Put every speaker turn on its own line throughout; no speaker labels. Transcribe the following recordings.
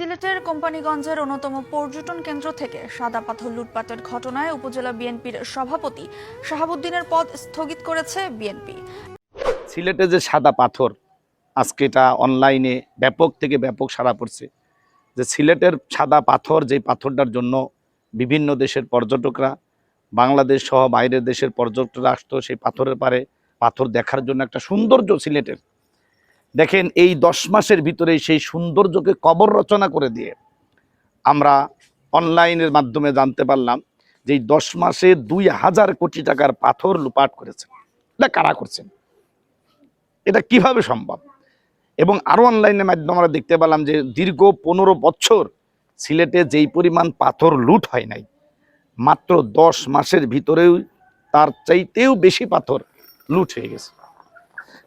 সিলেটের কোম্পানিগঞ্জের অন্যতম পর্যটন কেন্দ্র থেকে সাদা পাথর লুটপাটের ঘটনায় উপজেলা বিএনপির সভাপতি শাহাবুদ্দিনের পদ স্থগিত করেছে বিএনপি।
সিলেটে যে সাদা পাথর, আজকে এটা অনলাইনে ব্যাপক থেকে ব্যাপক সারা পড়ছে। যে সিলেটের সাদা পাথর যে পাথরটার জন্য বিভিন্ন দেশের পর্যটকরা, বাংলাদেশ সহ বাইরের দেশের পর্যটকরা আসতো, সেই পাথরের পারে পাথর দেখার জন্য একটা সৌন্দর্য সিলেটের। দেখেন এই দশ মাসের ভিতরে সেই সৌন্দর্যকে কবর রচনা করে দিয়ে আমরা অনলাইনের মাধ্যমে জানতে পারলাম যে এই দশ মাসে দুই হাজার কোটি টাকার পাথর লুপাট করেছেন এটা কারা করছেন এটা কীভাবে সম্ভব? এবং আরও অনলাইনের মাধ্যমে আমরা দেখতে পেলাম যে দীর্ঘ পনেরো বছর সিলেটে যেই পরিমাণ পাথর লুট হয় নাই, মাত্র দশ মাসের ভিতরেও তার চাইতেও বেশি পাথর লুট হয়ে গেছে।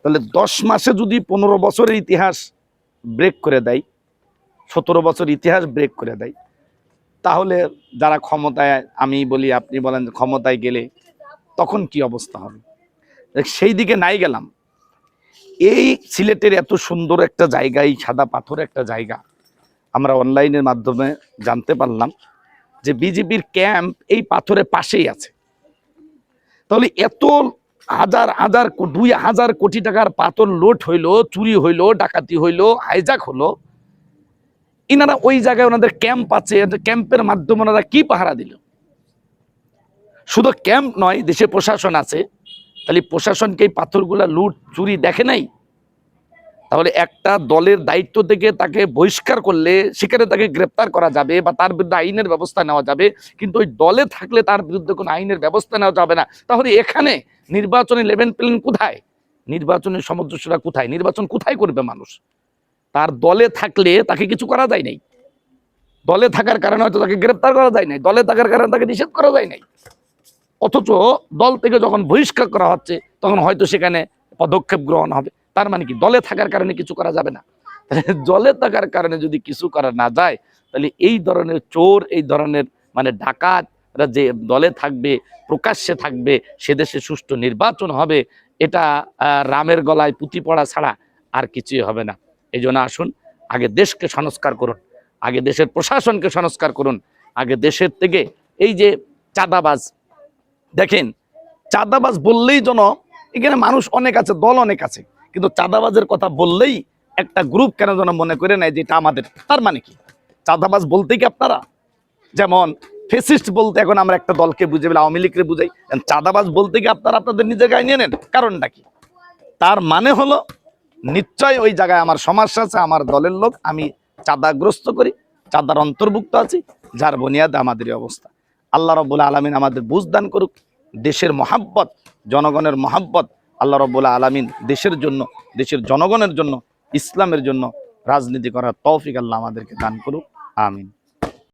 তাহলে দশ মাসে যদি পনেরো বছরের ইতিহাস ব্রেক করে দেয়, সতেরো বছর ইতিহাস ব্রেক করে দেয়, তাহলে যারা ক্ষমতায়, আমি বলি, আপনি বলেন ক্ষমতায় গেলে তখন কি অবস্থা হবে? সেই দিকে নাই গেলাম। এই সিলেটের এত সুন্দর একটা জায়গা, এই সাদা পাথর একটা জায়গা, আমরা অনলাইনের মাধ্যমে জানতে পারলাম যে বিজেপির ক্যাম্প এই পাথরের পাশেই আছে। তাহলে এত হাজার হাজার দুই হাজার কোটি টাকার পাথর লোট হইল, চুরি হইল, ডাকাতি হইল হাইজাক হলো। ইনারা ওই জায়গায় ওনাদের ক্যাম্প আছে ক্যাম্পের মাধ্যমে ওনারা কি পাহারা দিল? শুধু ক্যাম্প নয়, দেশে প্রশাসন আছে। তাহলে প্রশাসনকে এই পাথরগুলা লুট, চুরি দেখে নাই? তাহলে একটা দলের দায়িত্ব থেকে তাকে বহিষ্কার করলে সেখানে তাকে গ্রেপ্তার করা যাবে বা তার বিরুদ্ধে আইনের ব্যবস্থা নেওয়া যাবে। কিন্তু ওই দলে থাকলে তার বিরুদ্ধে কোনো আইনের ব্যবস্থা নেওয়া যাবে না। তাহলে এখানে নির্বাচনী লেভেন প্লেন কোথায়? নির্বাচনের সামঞ্জস্যটা কোথায়? নির্বাচন কোথায় করবে মানুষ? তার দলে থাকলে তাকে কিছু করা যায় নাই। দলে থাকার কারণে হয়তো তাকে গ্রেপ্তার করা যায় নাই। দলে থাকার কারণে তাকে নিষেধ করা যায় নাই। অথচ দল থেকে যখন বহিষ্কার করা হচ্ছে, তখন হয়তো সেখানে পদক্ষেপ গ্রহণ হবে। তার মানে কি? দলে থাকার কারণে কিছু করা যাবে না। দলে থাকার কারণে যদি কিছু করা না যায়, তাহলে এই ধরনের চোর, এই ধরনের মানে ডাকাত যে দলে থাকবে, প্রকাশ্যে থাকবে, সে দেশে সুষ্ঠু নির্বাচন হবে, এটা রামের গলায় পুঁতি পড়া ছাড়া আর কিছুই হবে না। এই আসুন, আগে দেশকে সংস্কার করুন, আগে দেশের প্রশাসনকে সংস্কার করুন, আগে দেশের থেকে এই যে চাঁদাবাজ, দেখেন, চাঁদাবাজ বললেই যেন এখানে মানুষ অনেক আছে, দল অনেক আছে। কিন্তু চাঁদাবাজের কথা বললেই একটা গ্রুপ কেন যেন মনে করে নেয় যে এটা আমাদের? তার মানে কি? চাঁদাবাজ বলতে কি আপনারা? যেমন ফেসিস্ট বলতে এখন আমরা একটা দলকে বুঝে ফেলি আওয়ামী লীগকে বুঝাই। চাঁদাবাজ বলতে কি আপনারা আপনাদের নিজের গায়ে নিয়ে নেন? কারণটা কি? তার মানে হলো নিশ্চয় ওই জায়গায় আমার সমস্যা আছে, আমার দলের লোক, আমি চাঁদাগ্রস্ত করি, চাঁদার অন্তর্ভুক্ত আছি, যার বুনিয়াদে আমাদের অবস্থা। আল্লাহ রব্বুল আলমিন আমাদের বুঝদান করুক। দেশের মহাব্বত, জনগণের মহাব্বত আল্লাহ রব্বুল আলমিন দেশের জন্য, দেশের জনগণের জন্য, ইসলামের জন্য রাজনীতি করার তৌফিক আল্লাহ আমাদেরকে দান করুক, আমিন।